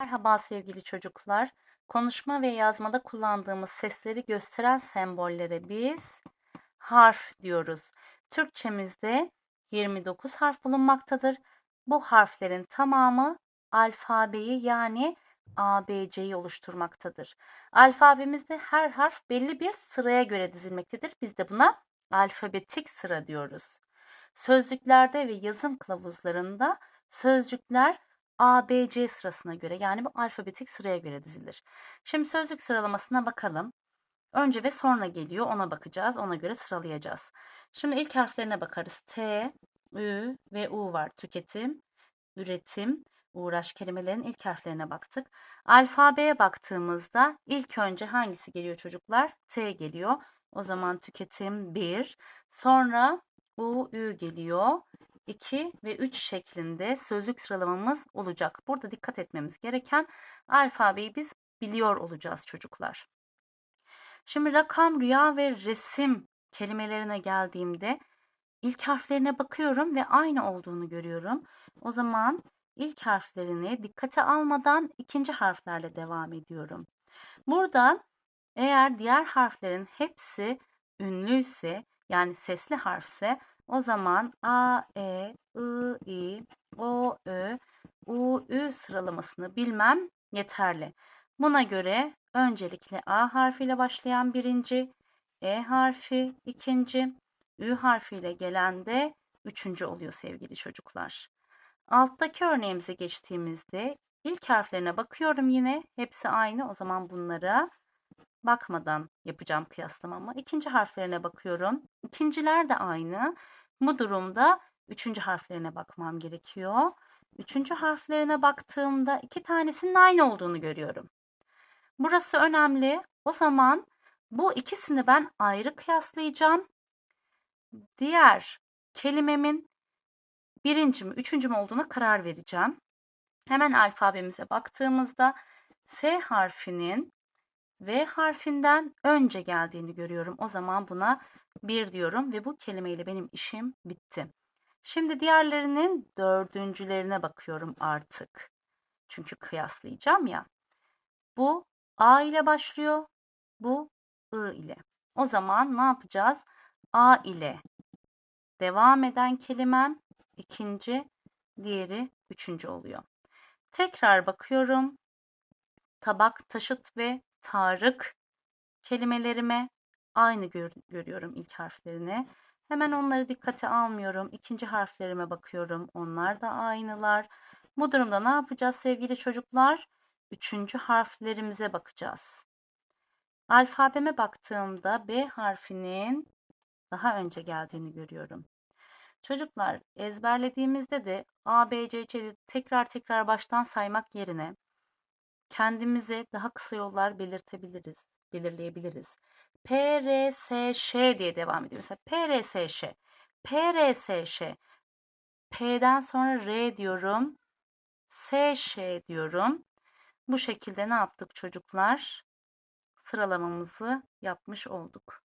Merhaba sevgili çocuklar. Konuşma ve yazmada kullandığımız sesleri gösteren sembollere biz harf diyoruz. Türkçemizde 29 harf bulunmaktadır. Bu harflerin tamamı alfabeyi yani ABC'yi oluşturmaktadır. Alfabemizde her harf belli bir sıraya göre dizilmektedir. Biz de buna alfabetik sıra diyoruz. Sözlüklerde ve yazım kılavuzlarında sözcükler ABC sırasına göre yani bu alfabetik sıraya göre dizilir. Şimdi sözlük sıralamasına bakalım. Önce ve sonra geliyor ona bakacağız. Ona göre sıralayacağız. Şimdi ilk harflerine bakarız. T, Ü ve U var. Tüketim, üretim, uğraş kelimelerin ilk harflerine baktık. Alfabeye baktığımızda ilk önce hangisi geliyor çocuklar? T geliyor. O zaman tüketim 1. Sonra U, Ü geliyor. 2 ve 3 şeklinde sözlük sıralamamız olacak. Burada dikkat etmemiz gereken alfabeyi biz biliyor olacağız çocuklar. Şimdi rakam, rüya ve resim kelimelerine geldiğimde ilk harflerine bakıyorum ve aynı olduğunu görüyorum. O zaman ilk harflerini dikkate almadan ikinci harflerle devam ediyorum. Burada eğer diğer harflerin hepsi ünlüyse yani sesli harfse o zaman A, E, I, I, O, Ö, U, Ü sıralamasını bilmem yeterli. Buna göre öncelikle A harfiyle başlayan birinci, E harfi ikinci, Ü harfiyle gelen de üçüncü oluyor sevgili çocuklar. Alttaki örneğimize geçtiğimizde ilk harflerine bakıyorum yine. Hepsi aynı. O zaman bunlara bakmadan yapacağım kıyaslamamı. İkinci harflerine bakıyorum. İkinciler de aynı. Bu durumda üçüncü harflerine bakmam gerekiyor. Üçüncü harflerine baktığımda iki tanesinin aynı olduğunu görüyorum. Burası önemli. O zaman bu ikisini ben ayrı kıyaslayacağım. Diğer kelimemin birinci mi, üçüncü mü olduğuna karar vereceğim. Hemen alfabemize baktığımızda S harfinin V harfinden önce geldiğini görüyorum. O zaman buna bir diyorum ve bu kelimeyle benim işim bitti. Şimdi diğerlerinin dördüncülerine bakıyorum artık. Çünkü kıyaslayacağım ya. Bu A ile başlıyor. Bu I ile. O zaman ne yapacağız? A ile devam eden kelimem ikinci, diğeri üçüncü oluyor. Tekrar bakıyorum. Tabak, taşıt ve Tarık kelimelerime aynı gör görüyorum ilk harflerini. Hemen onları dikkate almıyorum. İkinci harflerime bakıyorum. Onlar da aynılar. Bu durumda ne yapacağız sevgili çocuklar? Üçüncü harflerimize bakacağız. Alfabeme baktığımda B harfinin daha önce geldiğini görüyorum. Çocuklar ezberlediğimizde de A, B, C, C'yi tekrar tekrar baştan saymak yerine kendimize daha kısa yollar belirtebiliriz, belirleyebiliriz. P, R, S, Ş diye devam ediyor. Mesela P, R, S, Ş. P, R, S, Ş. P'den sonra R diyorum. S, Ş diyorum. Bu şekilde ne yaptık çocuklar? Sıralamamızı yapmış olduk.